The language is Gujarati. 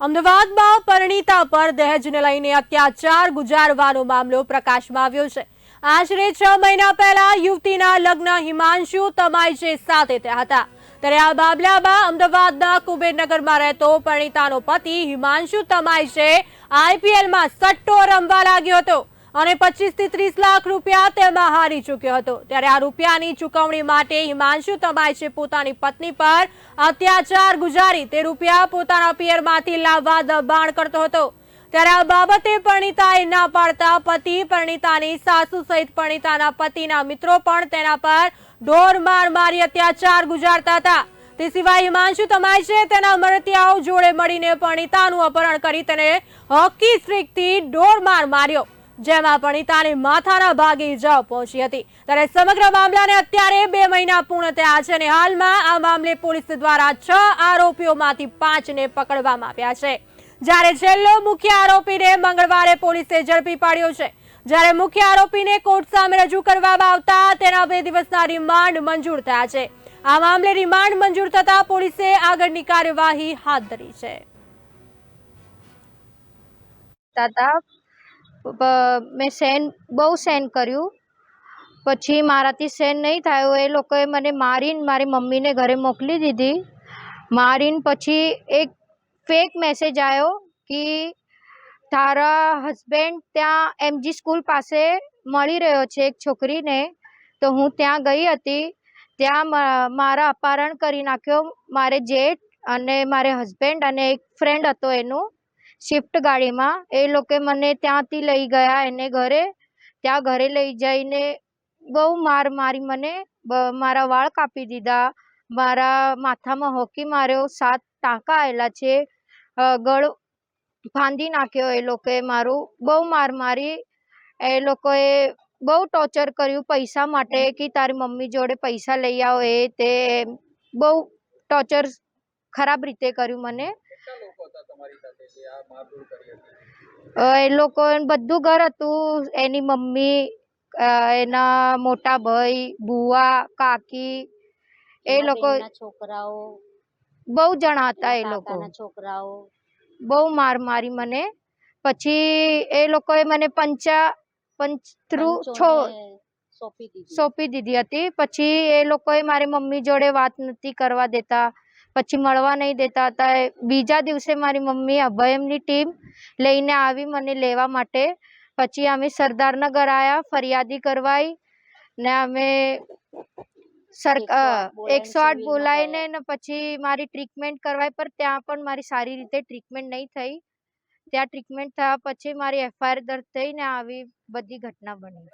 અમદાવાદમાં પરિણીતા પર દહેજને લઈને અત્યાચાર, ગુજારવાનો મામલો પ્રકાશમાં આવ્યો છે. આશરે છ મહિના પહેલા યુવતીના લગ્ન હિમાંશુ તમાઈશે સાથે થયા હતા. ત્યારે આ મામલામાં અમદાવાદના કુબેરનગરમાં રહેતો પરિણીતાનો પતિ હિમાંશુ તમાઈજે આઈપીએલમાં સટ્ટો રમવા લાગ્યો હતો. અને પચીસથી ત્રીસ લાખ રૂપિયા તેમાં હારી ચૂક્યો હતો. ત્યારે આ રૂપિયાની ચૂકવણી માટે હિમાંશુ તમાઈશે પોતાની પત્ની પર અત્યાચાર ગુજારી તે રૂપિયા પોતાના પિયરમાંથી લાવવા દબાણ કરતો હતો. ત્યારે આ બાબતે પરણિતાએ ના પાડતા પતિ પરણિતાની સાસુ સહિત પરણિતાના પતિના મિત્રો પણ તેના પર ઢોર માર મારી અત્યાચાર ગુજારતા હતા. તે સિવાય હિમાંશુ છે તેના મરતિયાઓ જોડે મળીને પરણિતાનું અપહરણ કરી તેને હોકી સ્ટ્રીકથી ઢોર માર માર્યો. જેમાં પરણિતાને માથાના ભાગે ઇજાઓ પહોંચી હતી. ત્યારે સમગ્ર મામલાને અત્યારે બે મહિના પૂર્ણ થયા છે અને હાલમાં આ મામલે પોલીસ દ્વારા છ આરોપીઓમાંથી પાંચને પકડવામાં આવ્યા છે. જ્યારે છેલ્લો મુખ્ય આરોપીને મંગળવારે પોલીસે ઝડપી પાડ્યો છે. જ્યારે મુખ્ય આરોપીને કોર્ટ સામે રજૂ કરવામાં આવતા તેના બે દિવસના રિમાન્ડ મંજૂર થયા છે. આ મામલે રિમાન્ડ મંજૂર થતા પોલીસે આગળની કાર્યવાહી હાથ ધરી છે. મેં સેન બહુ સેન કર્યું. પછી મારાથી સેન નહીં થયું. એ લોકોએ મને મારીને મારી મમ્મીને ઘરે મોકલી દીધી. મારીને પછી એક ફેક મેસેજ આવ્યો કે તારા હસબેન્ડ ત્યાં એમજી સ્કૂલ પાસે મળી રહ્યો છે એક છોકરીને. તો હું ત્યાં ગઈ હતી. ત્યાં મારા અપહરણ કરી નાખ્યો. મારે જેઠ અને મારે હસબેન્ડ અને એક ફ્રેન્ડ હતો એનું. સ્વિફ્ટ ગાડીમાં. એ લોકો મને ત્યાંથી લઈ ગયા એને ઘરે. ત્યાં ઘરે લઈ જઈને બહુ માર મારી મને મારા વાળ કાપી દીધા. મારા માથામાં હોકી માર્યો. સાત ટાંકા આવેલા છે. ગળ ફાંદી નાખ્યો એ લોકોએ મારું. બહુ માર મારી. એ લોકોએ બહુ ટોર્ચર કર્યું પૈસા માટે કે તારી મમ્મી જોડે પૈસા લઈ આવો એ તે. બહુ ટોર્ચર ખરાબ રીતે કર્યું મને. તમારી સાથે જે આ મારઝૂડ કરી હતી? એ લોકો બધું ઘર હતું. એની મમ્મી એના મોટા ભાઈ બુવા કાકી એ લોકો છોકરાઓ બહુ જણા હતા એ લોકો. છોકરાઓ. બહુ માર મારી મને. પછી એ લોકોએ મને પંચા પંચ થ્રુ છો પંચોને સોંપી દીધી. સોંપી દીધી હતી. પછી એ લોકોએ મારી મમ્મી જોડે વાત નથી કરવા દેતા. પછી મળવા નહીં દેતા હતા. એ બીજા દિવસે મારી મમ્મી અભયમની ટીમ લઈને આવી મને લેવા માટે. પછી અમે સરદારનગર આવ્યા ફરિયાદી કરવાઈ ને અમે સર એકસો આઠ બોલાવીને ને પછી મારી ટ્રીટમેન્ટ કરવાય પર ત્યાં પણ મારી સારી રીતે ટ્રીટમેન્ટ નહીં થઈ. ત્યાં ટ્રીટમેન્ટ થયા પછી મારી એફઆઈઆર દર્જ થઈને આવી બધી ઘટના બની.